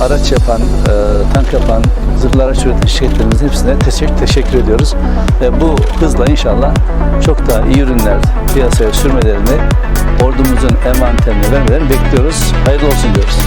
araç yapan, e, tank yapan, zırhlı araç üreten şirketlerimizin hepsine teşekkür, teşekkür ediyoruz. Ve bu hızla inşallah çok daha iyi ürünler piyasaya sürmelerini, ordumuzun envanterine vermelerini bekliyoruz. Hayırlı olsun diyoruz.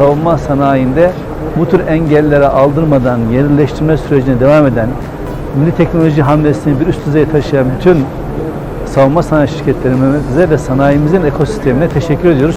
Savunma sanayinde bu tür engellere aldırmadan yerleştirme sürecine devam eden milli teknoloji hamlesini bir üst düzeye taşıyan bütün savunma sanayi şirketlerimize ve sanayimizin ekosistemine teşekkür ediyoruz.